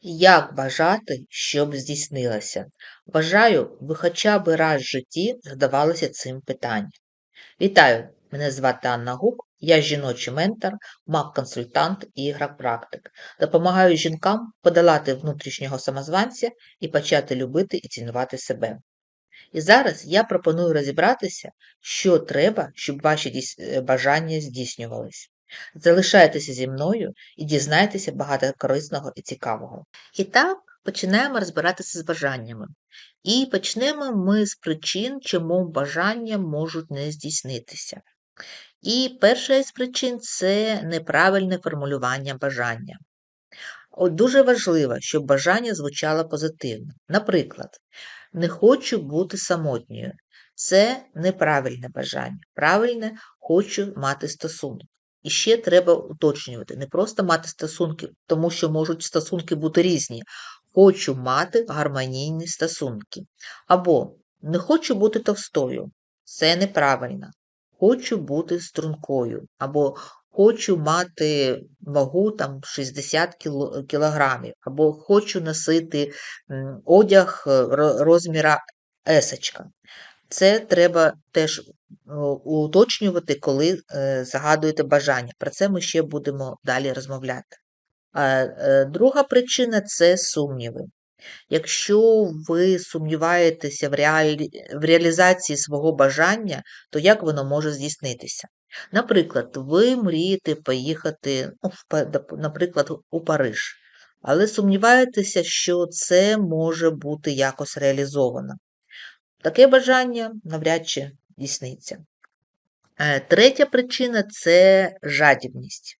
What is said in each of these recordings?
Як бажати, щоб здійснилося? Бажаю, ви хоча б раз в житті задавалися цим питанням. Вітаю! Мене звати Анна Гук, я жіночий ментор, маг-консультант і ігрок-практик. Допомагаю жінкам подолати внутрішнього самозванця і почати любити і цінувати себе. І зараз я пропоную розібратися, що треба, щоб ваші бажання здійснювались. Залишайтеся зі мною і дізнайтеся багато корисного і цікавого. І так, починаємо розбиратися з бажаннями. І почнемо ми з причин, чому бажання можуть не здійснитися. І перша із причин це неправильне формулювання бажання. От дуже важливо, щоб бажання звучало позитивно. Наприклад, не хочу бути самотньою. Це неправильне бажання. Правильне хочу мати стосунок. І ще треба уточнювати, не просто мати стосунки, тому що можуть стосунки бути різні. Хочу мати гармонійні стосунки. Або не хочу бути товстою. Це неправильно. Хочу бути стрункою. Або хочу мати вагу там 60 кілограмів. Або хочу носити одяг е, розміра есочка. Це треба теж уточнювати, коли е, загадуєте бажання. Про це ми ще будемо далі розмовляти. Е, друга причина це сумніви. Якщо ви сумніваєтеся в, реалі... в реалізації свого бажання, то як воно може здійснитися? Наприклад, ви мрієте поїхати, ну, наприклад, у Париж, але сумніваєтеся, що це може бути якось реалізовано. Таке бажання навряд чи здійсниться. Е, Третя причина це жадібність.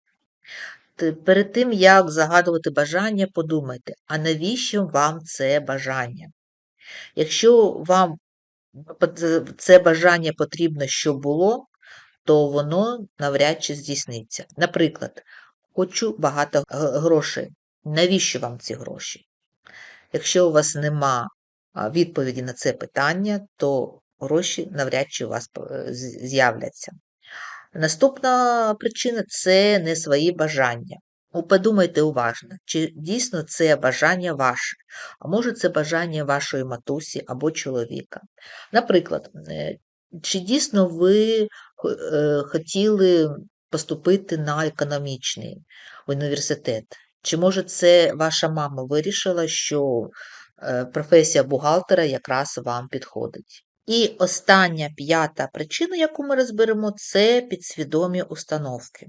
Перед тим, як загадувати бажання, подумайте, а навіщо вам це бажання? Якщо вам це бажання потрібно, щоб було, то воно навряд чи здійсниться. Наприклад, хочу багато грошей. Навіщо вам ці гроші? Якщо у вас нема відповіді на це питання, то гроші навряд чи у вас е, з'являться. Наступна причина це не свої бажання. Ну, Подумайте уважно, чи дійсно це бажання ваше, а може це бажання вашої матусі або чоловіка. Наприклад, е, чи дійсно ви е, хотіли поступити на економічний університет? Чи може це ваша мама вирішила, що професія бухгалтера якраз вам підходить? І остання п'ята причина, яку ми розберемо, це підсвідомі установки.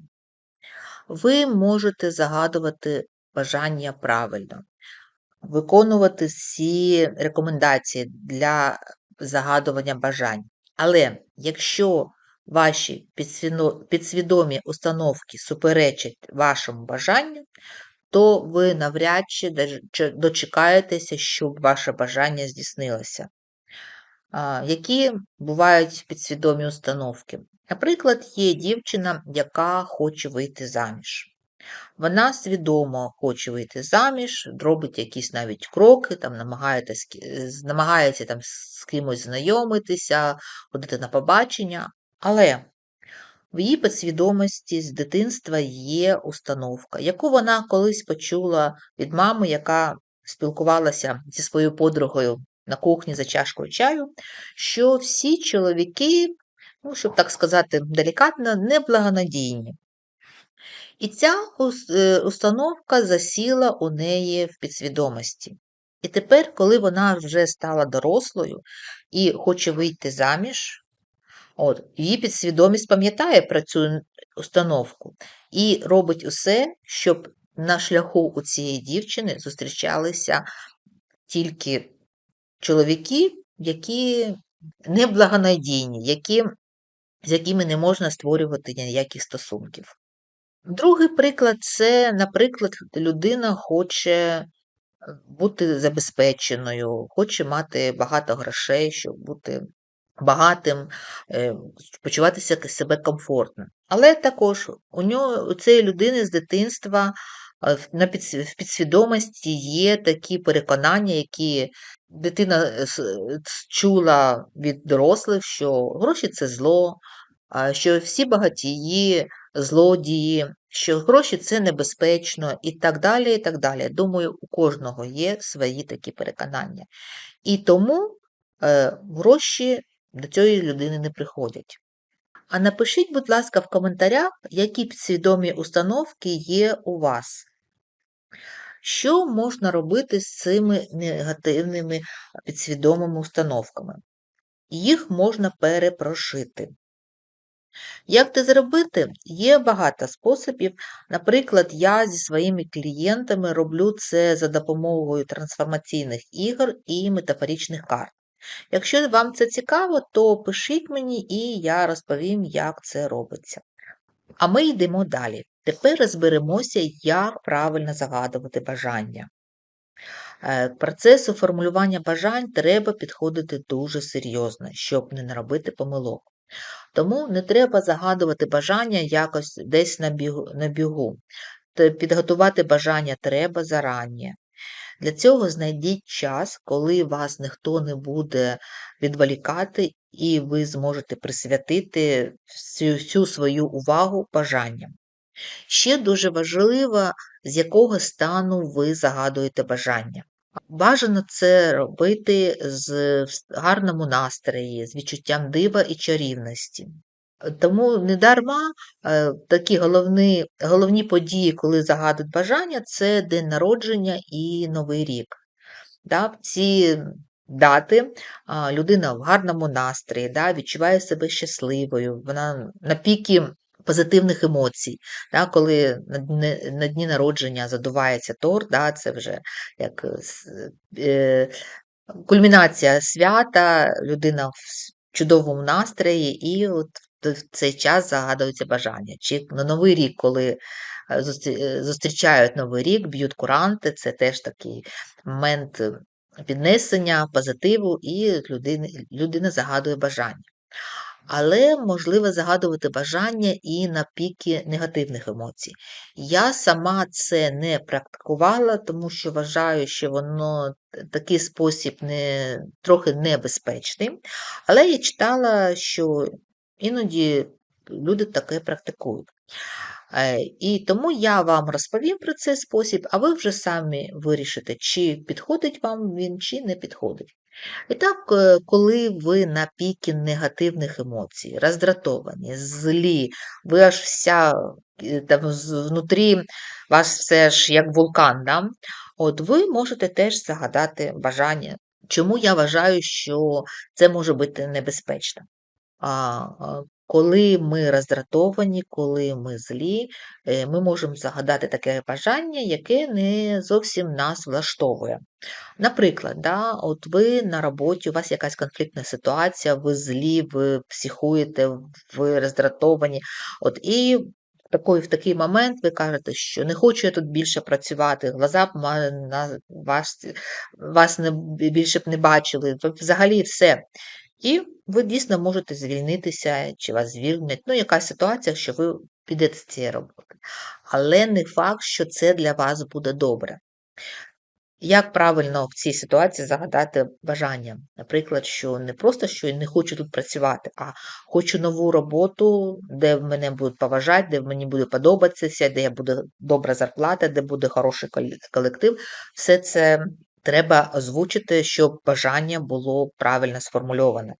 Ви можете загадувати бажання правильно, виконувати всі рекомендації для загадування бажань. Але якщо ваші підсвідомі установки суперечать вашому бажанню, то ви навряд чи дочекаєтеся, щоб ваше бажання здійснилося. Які бувають підсвідомі установки? Наприклад, є дівчина, яка хоче вийти заміж. Вона свідомо хоче вийти заміж, робить якісь навіть кроки, там намагається там з кимось знайомитися, ходити на побачення. Але в її підсвідомості з дитинства є установка, яку вона колись почула від мами, яка спілкувалася зі своєю подругою на кухні за чашкою чаю, що всі чоловіки, ну, щоб так сказати делікатно, неблагонадійні. І ця е, установка засіла у неї в підсвідомості. І тепер, коли вона вже стала дорослою і хоче вийти заміж, от, її підсвідомість пам'ятає про цю установку і робить усе, щоб на шляху у цієї дівчини зустрічалися тільки чоловіки, які неблагонадійні, які, з якими не можна створювати ніяких стосунків. Другий приклад це, наприклад, людина хоче е, бути забезпеченою, хоче мати багато грошей, щоб бути багатим, е, почуватися себе комфортно. Але також у нього у цієї людини з дитинства е, в- підсвідомості є такі переконання, які дитина е, чула від дорослих, що гроші це зло, що всі багатії, злодії, що гроші це небезпечно і так далі. і так далі. Думаю, у кожного є свої такі переконання. І тому е, гроші до цієї людини не приходять. А напишіть, будь ласка, в коментарях, які підсвідомі установки є у вас. Що можна робити з цими негативними підсвідомими установками? Їх можна перепрошити. Як це зробити? Є багато способів. Наприклад, я зі своїми клієнтами роблю це за допомогою трансформаційних ігор і метафоричних карт. Якщо вам це цікаво, то пишіть мені і я розповім, як це робиться. А ми йдемо далі. Тепер розберемося, як правильно загадувати бажання. Е, к процесу формулювання бажань треба підходити дуже серйозно, щоб не наробити помилок. Тому не треба загадувати бажання якось десь на бігу. Підготувати бажання треба зарані. Для цього знайдіть час, коли вас ніхто не буде відволікати, і ви зможете присвятити всю, всю свою увагу бажанням. Ще дуже важливо, з якого стану ви загадуєте бажання. Бажано це робити з гарному настрої, з відчуттям дива і чарівності. Тому недарма е, такі головні головні події, коли загадують бажання, це день народження і Новий рік. Да, ці дати людина в гарному настрої, да, відчуває себе щасливою, вона на пікі позитивних емоцій. Да, Коли на дні, на дні народження задувається торт, да, це вже як е, кульмінація свята, людина в чудовому настрої, і от в цей час загадуються бажання. Чи на Новий рік, коли е, е, зустрічають Новий рік, б'ють куранти, це теж такий момент піднесення, позитиву, і людина, людина загадує бажання. Але можливо загадувати бажання і на піки негативних емоцій. Я сама це не практикувала, тому що вважаю, що воно такий спосіб не, трохи небезпечний. Але я читала, що Іноді люди таке практикують. Е, і тому я вам розповім про цей спосіб, а ви вже самі вирішите, чи підходить вам він, чи не підходить. І так, е, коли ви на пікі негативних емоцій, роздратовані, злі, ви аж вся е, там внутрі вас все ж як вулкан, да? от ви можете теж загадати бажання. Чому я вважаю, що це може бути небезпечно? А коли ми роздратовані, коли ми злі, е, ми можемо загадати таке бажання, яке не зовсім нас влаштовує. Наприклад, да, от ви на роботі, у вас якась конфліктна ситуація, ви злі, ви психуєте, ви роздратовані. От, І такий, в такий момент ви кажете, що не хочу я тут більше працювати, глаза б вас вас не, більше б не бачили, взагалі все. І ви дійсно можете звільнитися, чи вас звільнять. Ну, яка ситуація, що ви підете з цієї роботи. Але не факт, що це для вас буде добре. Як правильно в цій ситуації загадати бажання? Наприклад, що не просто що не хочу тут працювати, а хочу нову роботу, де мене будуть поважати, де мені буде подобатися, де буде добра зарплата, де буде хороший колектив. Все це треба озвучити, щоб бажання було правильно сформульоване.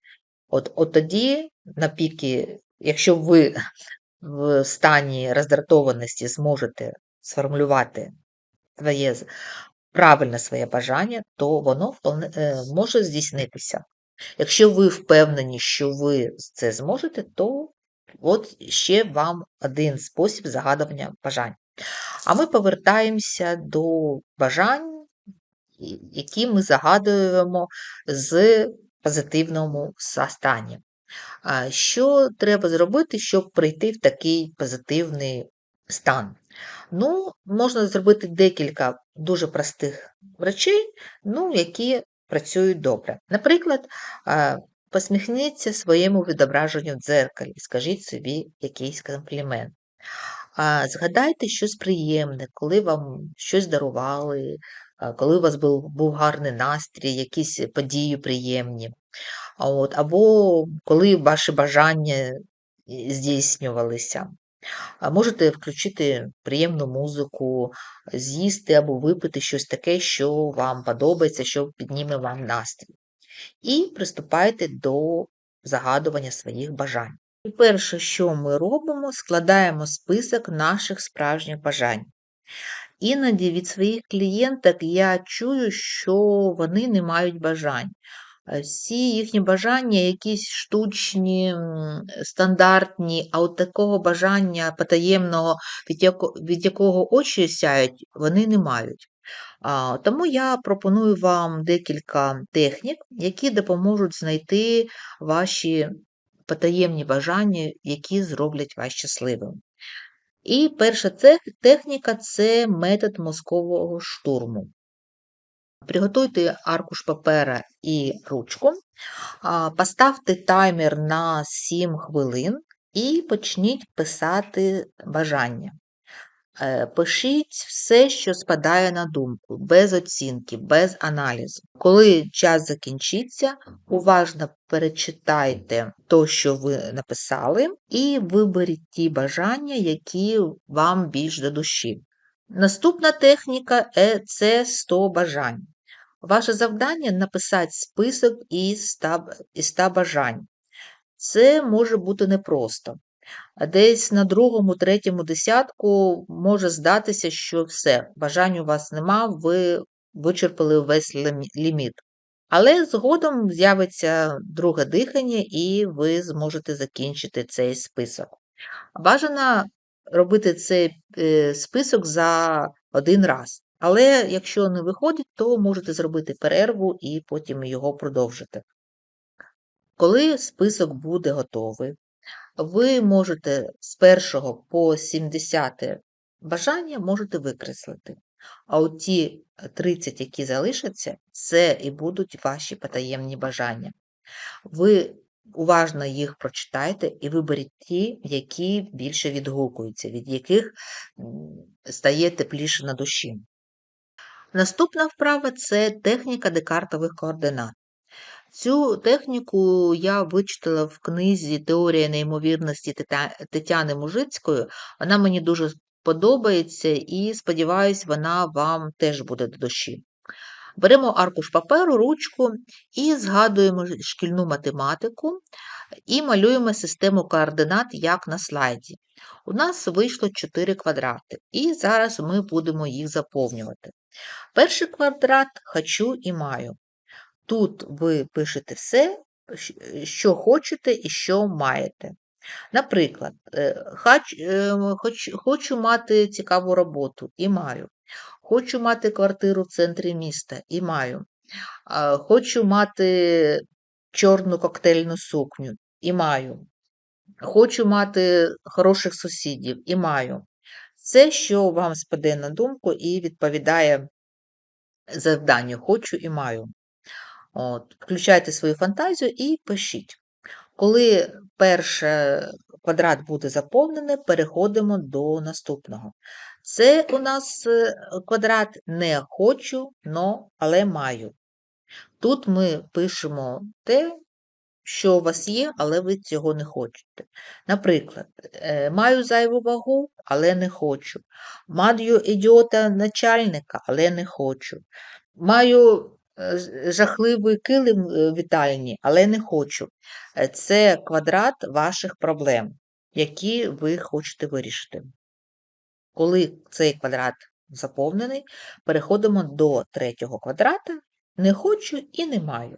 От, от тоді, на піки, якщо ви в стані роздратованості зможете сформулювати своє правильне своє бажання, то воно е, може здійснитися. Якщо ви впевнені, що ви це зможете, то от ще вам один спосіб загадування бажань. А ми повертаємося до бажань які ми загадуємо з позитивному стані. Що треба зробити, щоб прийти в такий позитивний стан? Ну, можна зробити декілька дуже простих речей, ну, які працюють добре. Наприклад, посміхніться своєму відображенню в дзеркалі, скажіть собі якийсь комплімент. Згадайте щось приємне, коли вам щось дарували, коли у вас був був гарний настрій, якісь події приємні. От, Або коли ваші бажання здійснювалися. Можете включити приємну музику, з'їсти або випити щось таке, що вам подобається, що підніме вам настрій. І приступайте до загадування своїх бажань. І перше, що ми робимо, складаємо список наших справжніх бажань. Іноді від своїх клієнток я чую, що вони не мають бажань. Е, всі їхні бажання якісь штучні, стандартні, а от такого бажання потаємного, від якого, від якого очі сяють, вони не мають. Тому я пропоную вам декілька технік, які допоможуть знайти ваші потаємні бажання, які зроблять вас щасливим. І перша техніка це метод мозкового штурму. Приготуйте аркуш папера і ручку, поставте таймер на 7 хвилин і почніть писати бажання. Е, пишіть все, що спадає на думку, без оцінки, без аналізу. Коли час закінчиться, уважно перечитайте то, що ви написали, і виберіть ті бажання, які вам більш до душі. Наступна техніка е, це 100 бажань. Ваше завдання написати список із 100 бажань. Це може бути непросто. Десь на другому, третьому десятку може здатися, що все, бажань у вас нема, ви вичерпали весь ліміт. Але згодом з'явиться друге дихання, і ви зможете закінчити цей список. Бажано робити цей е, список за один раз. Але якщо не виходить, то можете зробити перерву і потім його продовжити. Коли список буде готовий, ви можете з 1 по 70 бажання можете викреслити. А от ті 30, які залишаться, це і будуть ваші потаємні бажання. Ви уважно їх прочитайте і виберіть ті, які більше відгукуються, від яких стає тепліше на душі. Наступна вправа це техніка декартових координат. Цю техніку я вичитала в книзі Теорія неймовірності Тетяни Мужицької. Вона мені дуже подобається і, сподіваюся, вона вам теж буде до душі. Беремо аркуш паперу, ручку і згадуємо шкільну математику і малюємо систему координат, як на слайді. У нас вийшло 4 квадрати, і зараз ми будемо їх заповнювати. Перший квадрат хочу і маю. Тут ви пишете все, що хочете і що маєте. Наприклад, е, хочу мати цікаву роботу і маю. Хочу мати квартиру в центрі міста і маю. Хочу мати чорну коктейльну сукню і маю. Хочу мати хороших сусідів і маю. Це, що вам спаде на думку і відповідає завданню хочу і маю. От, Включайте свою фантазію і пишіть. Коли перший квадрат буде заповнений, переходимо до наступного. Це у нас е, квадрат не хочу, но, але маю. Тут ми пишемо те, що у вас є, але ви цього не хочете. Наприклад, е, маю зайву вагу, але не хочу. Маю ідіота начальника, але не хочу. Маю жахливий килим е, вітальні, але не хочу. Це квадрат ваших проблем, які ви хочете вирішити. Коли цей квадрат заповнений, переходимо до третього квадрата, не хочу і не маю.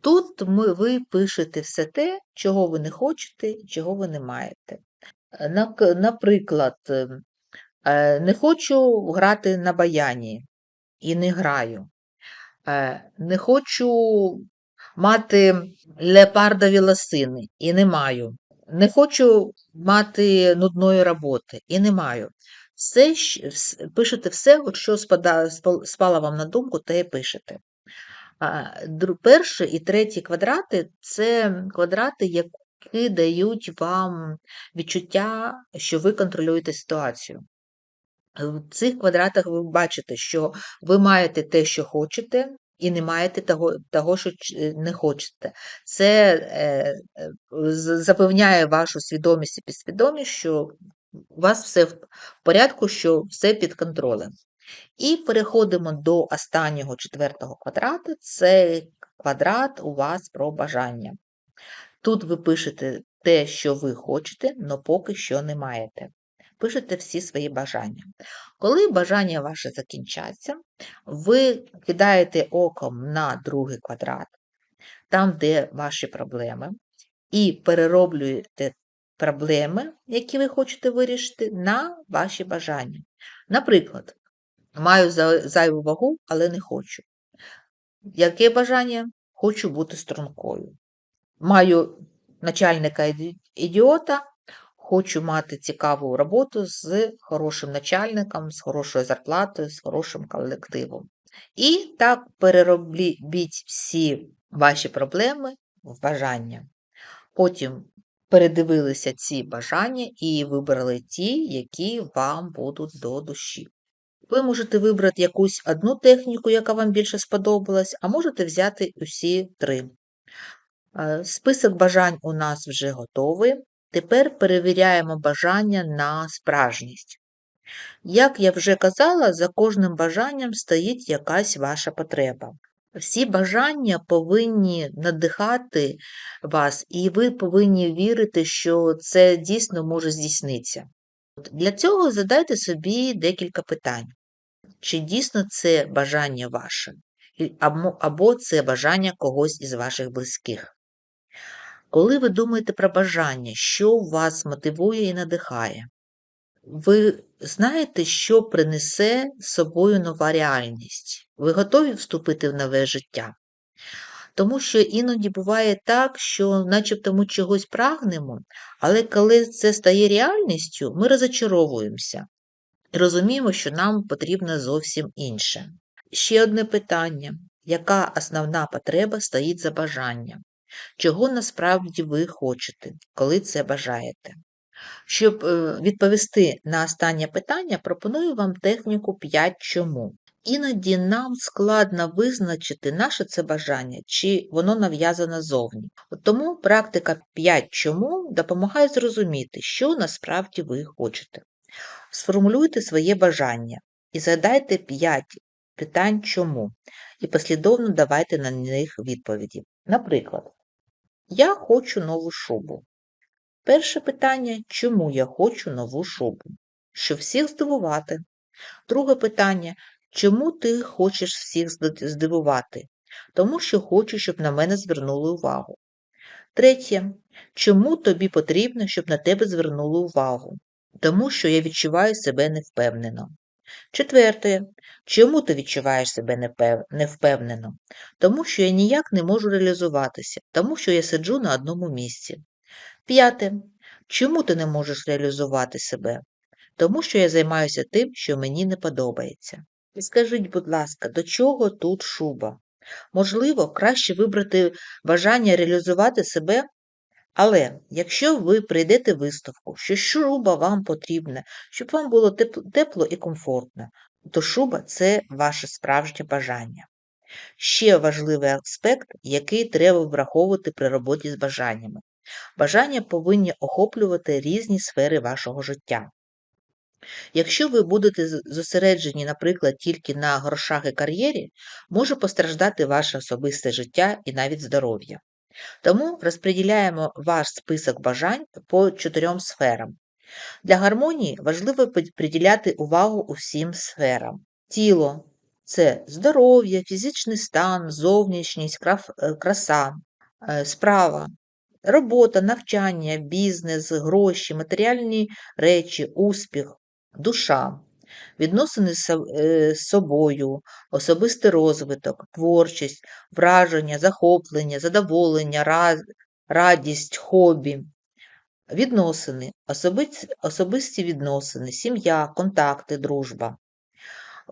Тут ми, ви пишете все те, чого ви не хочете чого ви не маєте. Наприклад, е, не хочу грати на баяні і не граю. Е, не хочу мати леопардові лосини і не маю. Не хочу мати нудної роботи і не маю. Все, Пишете все, що спало вам на думку, те і пишете. Перший і третій квадрати це квадрати, які дають вам відчуття, що ви контролюєте ситуацію. В цих квадратах ви бачите, що ви маєте те, що хочете, і не маєте того, того що не хочете. Це е, е, запевняє вашу свідомість і підсвідомість, що у вас все в порядку, що все під контролем. І переходимо до останнього четвертого квадрату. Це квадрат у вас про бажання. Тут ви пишете те, що ви хочете, але поки що не маєте. Пишете всі свої бажання. Коли бажання ваше закінчаться, ви кидаєте оком на другий квадрат, там, де ваші проблеми, і перероблюєте проблеми, які ви хочете вирішити, на ваші бажання. Наприклад, маю зайву вагу, але не хочу. Яке бажання? Хочу бути стрункою. Маю начальника ідіота, хочу мати цікаву роботу з хорошим начальником, з хорошою зарплатою, з хорошим колективом. І так переробіть всі ваші проблеми в бажання. Потім передивилися ці бажання і вибрали ті, які вам будуть до душі. Ви можете вибрати якусь одну техніку, яка вам більше сподобалась, а можете взяти усі три. Е, список бажань у нас вже готовий. Тепер перевіряємо бажання на справжність. Як я вже казала, за кожним бажанням стоїть якась ваша потреба. Всі бажання повинні надихати вас, і ви повинні вірити, що це дійсно може здійснитися. Для цього задайте собі декілька питань. Чи дійсно це бажання ваше, або це бажання когось із ваших близьких? Коли ви думаєте про бажання, що вас мотивує і надихає, ви знаєте, що принесе з собою нова реальність? Ви готові вступити в нове життя? Тому що іноді буває так, що начебто ми чогось прагнемо, але коли це стає реальністю, ми розочаровуємося і розуміємо, що нам потрібно зовсім інше. Ще одне питання: яка основна потреба стоїть за бажанням? Чого насправді ви хочете, коли це бажаєте? Щоб е, відповісти на останнє питання, пропоную вам техніку 5 чому. Іноді нам складно визначити наше це бажання, чи воно нав'язане зовні. Тому практика 5 чому допомагає зрозуміти, що насправді ви хочете. Сформулюйте своє бажання і задайте 5 питань чому, і послідовно давайте на них відповіді. Наприклад, я хочу нову шубу. Перше питання чому я хочу нову шубу? Щоб всіх здивувати. Друге питання чому ти хочеш всіх здивувати? Тому що хочу, щоб на мене звернули увагу. Третє. Чому тобі потрібно, щоб на тебе звернули увагу? Тому що я відчуваю себе невпевнено. Четверте. Чому ти відчуваєш себе невпевнено? Тому що я ніяк не можу реалізуватися, тому що я сиджу на одному місці. П'яте. Чому ти не можеш реалізувати себе? Тому що я займаюся тим, що мені не подобається. І скажіть, будь ласка, до чого тут шуба? Можливо, краще вибрати бажання реалізувати себе але якщо ви прийдете виставку, що шуба вам потрібна, щоб вам було тепло і комфортно, то шуба це ваше справжнє бажання. Ще важливий аспект, який треба враховувати при роботі з бажаннями. Бажання повинні охоплювати різні сфери вашого життя. Якщо ви будете зосереджені, наприклад, тільки на грошах і кар'єрі, може постраждати ваше особисте життя і навіть здоров'я. Тому розподіляємо ваш список бажань по чотирьом сферам. Для гармонії важливо приділяти увагу усім сферам. Тіло це здоров'я, фізичний стан, зовнішність, е, краса, е, справа, робота, навчання, бізнес, гроші, матеріальні речі, успіх, душа відносини е, з собою, особистий розвиток, творчість, враження, захоплення, задоволення, радість, хобі, відносини, особисті відносини, сім'я, контакти, дружба.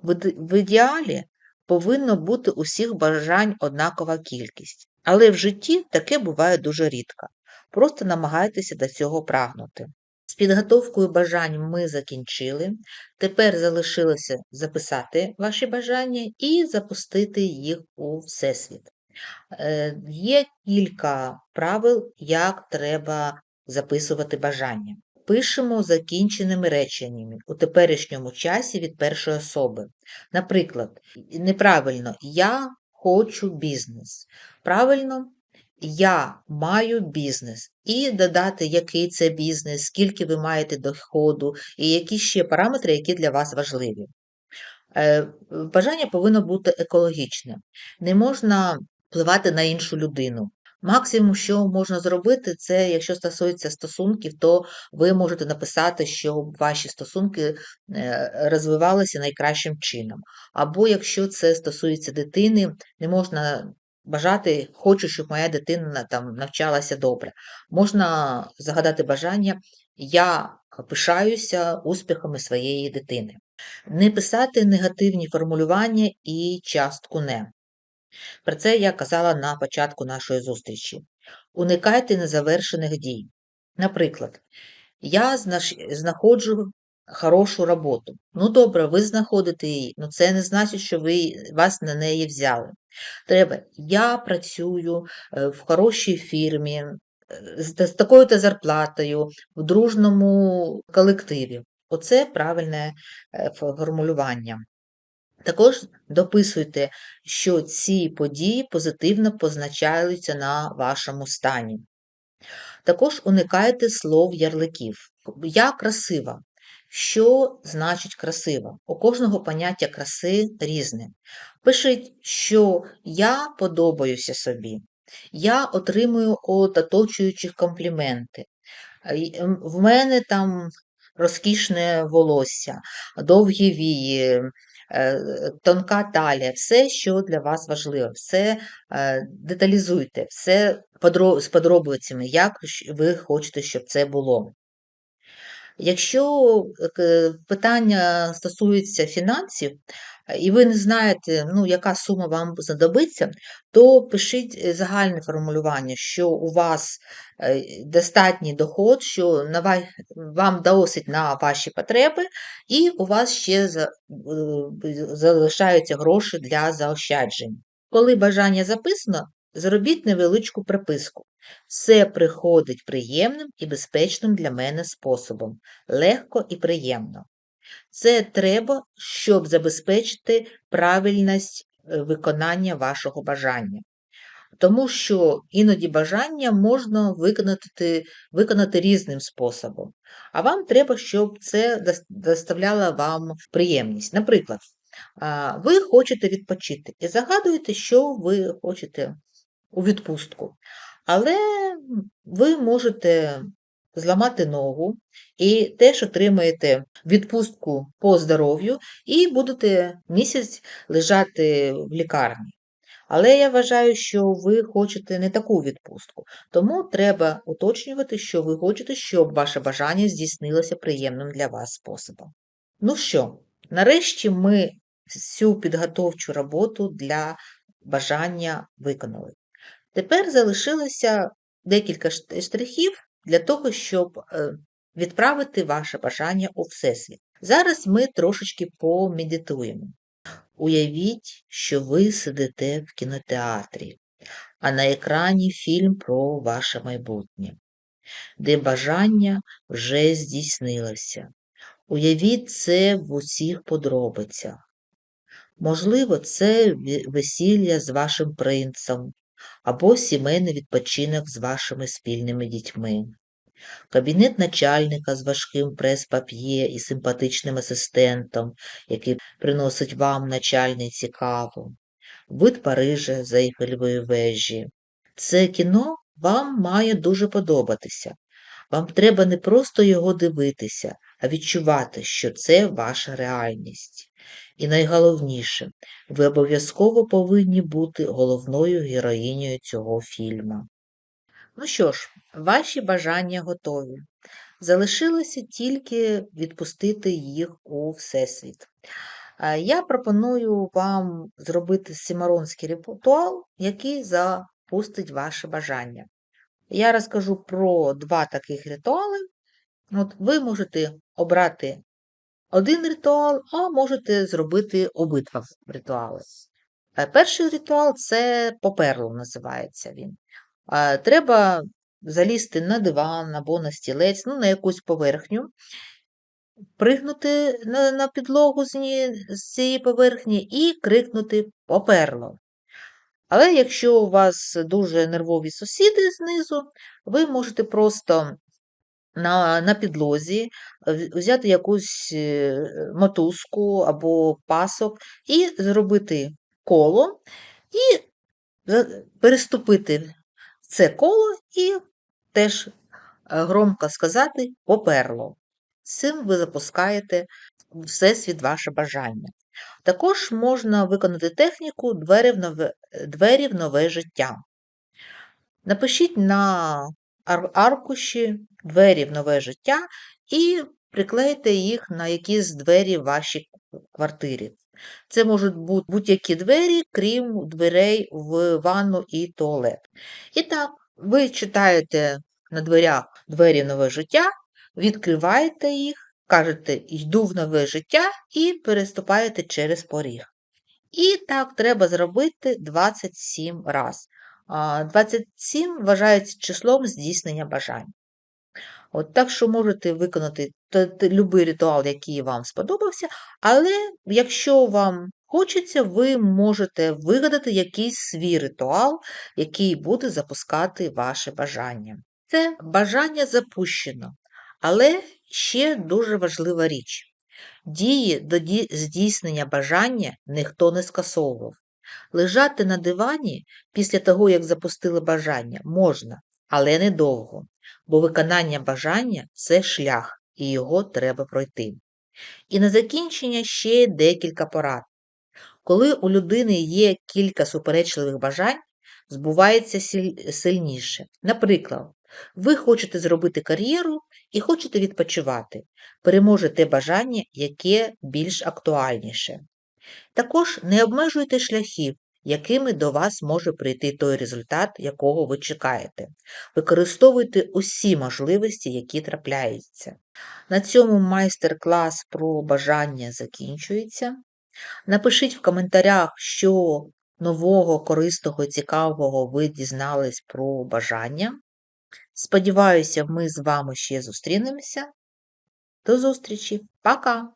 В ідеалі повинно бути усіх бажань однакова кількість, але в житті таке буває дуже рідко. Просто намагайтеся до цього прагнути. Підготовкою бажань ми закінчили. Тепер залишилося записати ваші бажання і запустити їх у Всесвіт. Е, Є кілька правил, як треба записувати бажання. Пишемо закінченими реченнями у теперішньому часі від першої особи. Наприклад, неправильно я хочу бізнес. Правильно, я маю бізнес. І додати, який це бізнес, скільки ви маєте доходу, і які ще параметри, які для вас важливі. Е, Бажання повинно бути екологічне. Не можна впливати на іншу людину. Максимум, що можна зробити, це якщо стосується стосунків, то ви можете написати, що ваші стосунки е, розвивалися найкращим чином. Або якщо це стосується дитини, не можна бажати, хочу, щоб моя дитина там навчалася добре. Можна загадати бажання, я пишаюся успіхами своєї дитини. Не писати негативні формулювання і частку не. Про це я казала на початку нашої зустрічі. Уникайте незавершених дій. Наприклад, я знаходжу хорошу роботу. Ну, добре, ви знаходите її, але це не значить, що ви вас на неї взяли. Треба, я працюю е, в хорошій фірмі, е, з такою-то зарплатою, в дружному колективі. Оце правильне е, формулювання. Також дописуйте, що ці події позитивно позначаються на вашому стані. Також уникайте слов ярликів. Я красива. Що значить красива? У кожного поняття краси різне. Пишіть, що я подобаюся собі, я отримую від оточуючих компліменти. В мене там розкішне волосся, довгі вії, е, тонка талія, все, що для вас важливо, все е, деталізуйте, все з подробицями, як ви хочете, щоб це було. Якщо е, питання стосується фінансів, і ви не знаєте, ну, яка сума вам знадобиться, то пишіть е, загальне формулювання, що у вас е, достатній доход, що вам досить на ваші потреби, і у вас ще залишаються гроші для заощаджень. Коли бажання записано, зробіть невеличку приписку. Все приходить приємним і безпечним для мене способом, легко і приємно. Це треба, щоб забезпечити правильність е, виконання вашого бажання. Тому що іноді бажання можна виконати виконати різним способом, а вам треба, щоб це доставляло вам приємність. Наприклад, ви хочете відпочити і загадуєте, що ви хочете у відпустку. Але ви можете зламати ногу і теж отримаєте відпустку по здоров'ю і будете місяць лежати в лікарні. Але я вважаю, що ви хочете не таку відпустку, тому треба уточнювати, що ви хочете, щоб ваше бажання здійснилося приємним для вас способом. Ну що, нарешті ми всю підготовчу роботу для бажання виконали. Тепер залишилося декілька штрихів для того, щоб е, відправити ваше бажання у Всесвіт. Зараз ми трошечки помедитуємо. Уявіть, що ви сидите в кінотеатрі, а на екрані фільм про ваше майбутнє, де бажання вже здійснилося. Уявіть це в усіх подробицях. Можливо, це весілля з вашим принцем, або сімейний відпочинок з вашими спільними дітьми, кабінет начальника з важким прес-пап'є і симпатичним асистентом, який приносить вам начальниці каву, вид Парижа з Ейфелевої вежі. Це кіно вам має дуже подобатися. Вам треба не просто його дивитися, а відчувати, що це ваша реальність. І найголовніше, ви обов'язково повинні бути головною героїнею цього фільму. Ну що ж, ваші бажання готові. Залишилося тільки відпустити їх у Всесвіт. Я пропоную вам зробити сімаронський ритуал, який запустить ваше бажання. Я розкажу про два таких ритуали, От ви можете обрати один ритуал, а можете зробити обидва ритуали. Е, Перший ритуал це поперло називається він. Е, Треба залізти на диван або на стілець, ну, на якусь поверхню, пригнути на, на підлогу з, ні- з цієї поверхні і крикнути поперло. Але якщо у вас дуже нервові сусіди знизу, ви можете просто на, на підлозі взяти якусь е, мотузку або пасок і зробити коло, і переступити це коло і теж е, громко сказати поперло. Цим ви запускаєте всесвіт ваше бажання. Також можна виконати техніку двері в нове, двері в нове життя. Напишіть на аркуші двері в нове життя і приклейте їх на якісь двері в вашій квартирі. Це можуть бути будь-які двері, крім дверей в ванну і туалет. І так, ви читаєте на дверях двері в нове життя, відкриваєте їх, кажете йду в нове життя і переступаєте через поріг. І так треба зробити 27 раз. А, 27 вважається числом здійснення бажань. От так що можете виконати будь-який ритуал, який вам сподобався, але якщо вам хочеться, ви можете вигадати якийсь свій ритуал, який буде запускати ваше бажання. Це бажання запущено, але ще дуже важлива річ. Дії до здійснення бажання ніхто не скасовував. Лежати на дивані після того, як запустили бажання, можна, але недовго, бо виконання бажання це шлях, і його треба пройти. І на закінчення ще декілька порад. Коли у людини є кілька суперечливих бажань, збувається сильніше. Наприклад, ви хочете зробити кар'єру і хочете відпочивати, переможе те бажання, яке більш актуальніше. Також не обмежуйте шляхів, якими до вас може прийти той результат, якого ви чекаєте. Використовуйте усі можливості, які трапляються. На цьому майстер-клас про бажання закінчується. Напишіть в коментарях, що нового, корисного цікавого ви дізнались про бажання. Сподіваюся, ми з вами ще зустрінемося. До зустрічі. Пока!